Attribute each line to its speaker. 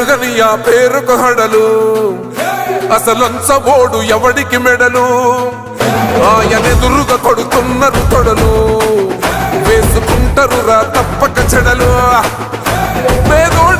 Speaker 1: భయమెరుగని ఆ పేరుకు హడలు. అసలంచబోడు ఎవడికి మెడలు? ఆయనెదురుగా కొడుతున్నారు తొడలు వేసుకుంటారు రా తప్పక చెడలు. పేదోడు